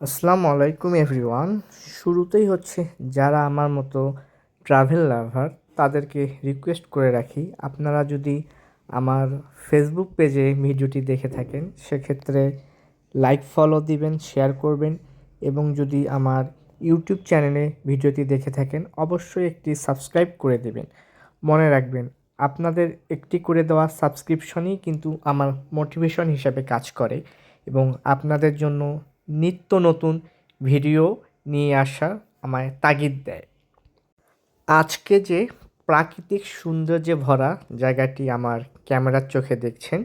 আসসালামু আলাইকুম এভরিওয়ান। শুরুতেই হচ্ছে যারা আমার মতো ট্রাভেল লাভার তাদেরকে রিকোয়েস্ট করে রাখি, আপনারা যদি আমার ফেসবুক পেজে ভিডিওটি দেখে থাকেন, সেক্ষেত্রে লাইক ফলো দিবেন শেয়ার করবেন এবং যদি আমার ইউটিউব চ্যানেলে ভিডিওটি দেখে থাকেন, অবশ্যই একটি সাবস্ক্রাইব করে দেবেন। মনে রাখবেন, আপনাদের একটি করে দেওয়া সাবস্ক্রিপশনই কিন্তু আমার মোটিভেশন হিসাবে কাজ করে এবং আপনাদের জন্য নিত্য নতুন ভিডিও নিয়ে আসা আমায় তাগিদ দেয়। আজকে যে প্রাকৃতিক সৌন্দর্যে ভরা জায়গাটি আমার ক্যামেরার চোখে দেখছেন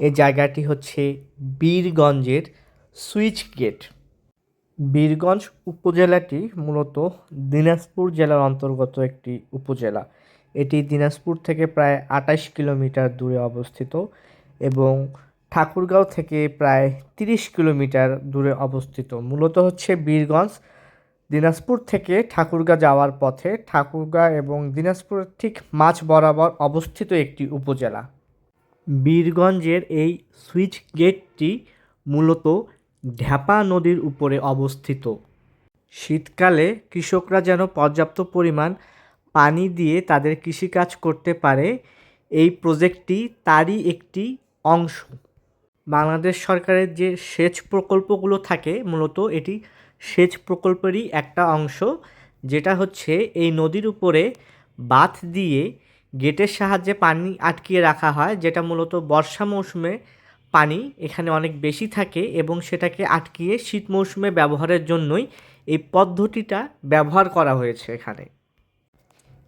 এই জায়গাটি হচ্ছে বীরগঞ্জের সুইচ গেট। বীরগঞ্জ উপজেলাটি মূলত দিনাজপুর জেলার অন্তর্গত একটি উপজেলা। এটি দিনাজপুর থেকে প্রায় আঠাশ কিলোমিটার দূরে অবস্থিত এবং ঠাকুরগাঁও থেকে প্রায় তিরিশ কিলোমিটার দূরে অবস্থিত। মূলত হচ্ছে বীরগঞ্জ, দিনাজপুর থেকে ঠাকুরগাঁ যাওয়ার পথে ঠাকুরগাঁ এবং দিনাজপুরের ঠিক মাঝ বরাবর অবস্থিত একটি উপজেলা। বীরগঞ্জের এই সুইচ গেটটি মূলত ঢ্যাপা নদীর উপরে অবস্থিত। শীতকালে কৃষকরা যেন পর্যাপ্ত পরিমাণ পানি দিয়ে তাদের কৃষিকাজ করতে পারে, এই প্রজেক্টটি তারই একটি অংশ। বাংলাদেশ সরকারের যে সেচ প্রকল্পগুলো থাকে, মূলত এটি সেচ প্রকল্পেরই একটা অংশ, যেটা হচ্ছে এই নদীর উপরে বাঁধ দিয়ে গেটের সাহায্যে পানি আটকিয়ে রাখা হয়, যেটা মূলত বর্ষা মৌসুমে পানি এখানে অনেক বেশি থাকে এবং সেটাকে আটকিয়ে শীত মৌসুমে ব্যবহারের জন্যই এই পদ্ধতিটা ব্যবহার করা হয়েছে এখানে।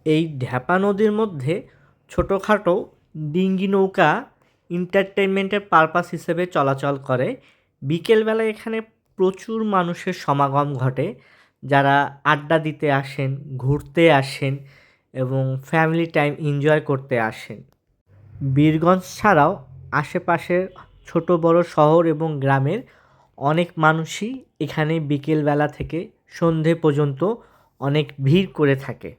এই ঢ্যাপা নদীর মধ্যে ছোটোখাটো ডিঙ্গি নৌকা এন্টারটেনমেন্টের পারপাস হিসেবে চলাচল করে। বিকেলবেলা এখানে প্রচুর মানুষের সমাগম ঘটে। যারা আড্ডা দিতে আসেন, ঘুরতে আসেন এবং ফ্যামিলি টাইম এনজয় করতে আসেন। বীরগঞ্জ ছাড়াও আশেপাশের ছোট, বড় শহর এবং গ্রামের অনেক মানুষই এখানে বিকেলবেলা থেকে সন্ধে পর্যন্ত অনেক ভিড় করে থাকে।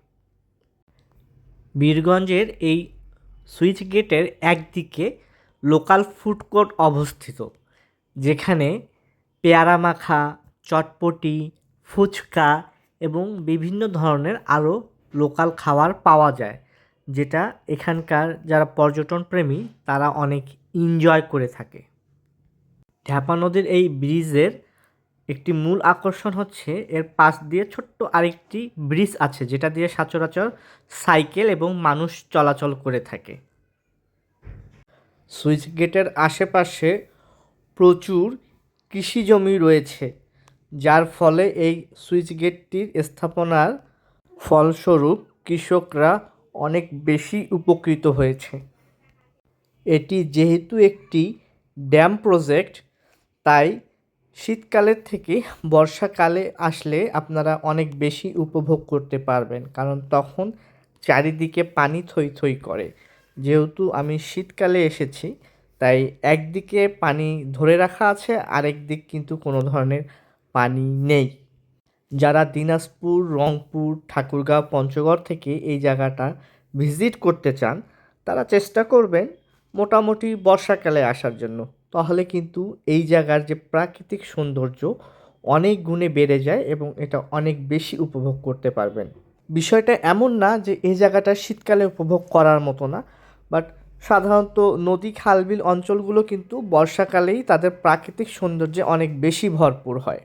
বীরগঞ্জের এই সুইচ গেটের একদিকে লোকাল ফুড কোর্ট অবস্থিত, যেখানে পেয়ারা মাখা, চটপটি, ফুচকা এবং বিভিন্ন ধরনের আরও লোকাল খাবার পাওয়া যায়, যেটা এখানকার যারা পর্যটন প্রেমী, তারা অনেক এনজয় করে থাকে। ঢ্যাপা নদীর এই ব্রিজের একটি মূল আকর্ষণ হচ্ছে, এর পাশ দিয়ে ছোট্ট আরেকটি ব্রিজ আছে, যেটা দিয়ে সচরাচর সাইকেল এবং মানুষ চলাচল করে থাকে। সুইচ গেটের আশেপাশে প্রচুর কৃষি জমি রয়েছে, যার ফলে এই সুইচ গেটটির স্থাপনার ফলস্বরূপ কৃষকরা অনেক বেশি উপকৃত হয়েছে। এটি যেহেতু একটি ড্যাম প্রজেক্ট, তাই শীতকালের থেকে বর্ষাকালে আসলে আপনারা অনেক বেশি উপভোগ করতে পারবেন, কারণ তখন চারিদিকে পানি থই থই করে। যেহেতু আমি শীতকালে এসেছি, তাই একদিকে পানি ধরে রাখা আছে, আরেক দিক কিন্তু কোনো ধরনের পানি নেই। যারা দিনাজপুর, রংপুর, ঠাকুরগাঁও, পঞ্চগড় থেকে এই জায়গাটা ভিজিট করতে চান, তারা চেষ্টা করবেন মোটামুটি বর্ষাকালে আসার জন্য। তাহলে কিন্তু এই জায়গার যে প্রাকৃতিক সৌন্দর্য অনেক গুণে বেড়ে যায় এবং এটা অনেক বেশি উপভোগ করতে পারবেন। বিষয়টা এমন না যে এই জায়গাটা শীতকালে উপভোগ করার মতো না বাট সাধারণত নদী খালবিল অঞ্চলগুলো কিন্তু বর্ষাকালেই তাদের প্রাকৃতিক সৌন্দর্যে অনেক বেশি ভরপুর হয়।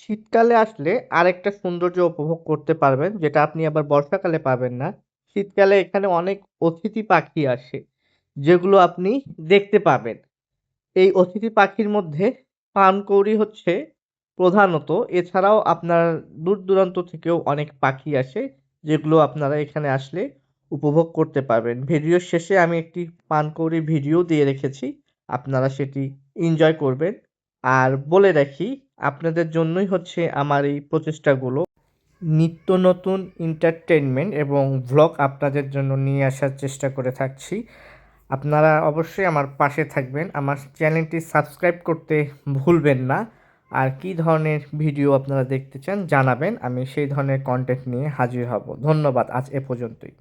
শীতকালে আসলে আরেকটা সৌন্দর্য উপভোগ করতে পারবেন, যেটা আপনি আবার বর্ষাকালে পাবেন না। শীতকালে এখানে অনেক অতিথি পাখি আসে, যেগুলো আপনি দেখতে পাবেন। এই অতিথি পাখির মধ্যে পানকৌড়ি হচ্ছে প্রধানত, এছাড়াও আপনার দূর দূরান্ত থেকেও অনেক পাখি আসে, যেগুলো আপনারা এখানে আসলে উপভোগ করতে পারবেন। ভিডিওর শেষে আমি একটি পানকৌড়ি ভিডিও দিয়ে রেখেছি। আপনারা সেটি এনজয় করবেন। আর বলে রাখি, আপনাদের জন্যই হচ্ছে আমার এই প্রচেষ্টাগুলো। নিত্য নতুন এন্টারটেনমেন্ট এবং ভ্লগ আপনাদের জন্য নিয়ে আসার চেষ্টা করে থাকছি। আপনারা অবশ্যই আমার পাশে থাকবেন। আমার চ্যানেলটি সাবস্ক্রাইব করতে ভুলবেন না। আর কি ধরনের ভিডিও আপনারা দেখতে চান জানাবেন। আমি সেই ধরনের কন্টেন্ট নিয়ে হাজির হব। ধন্যবাদ। আজ এ পর্যন্তই।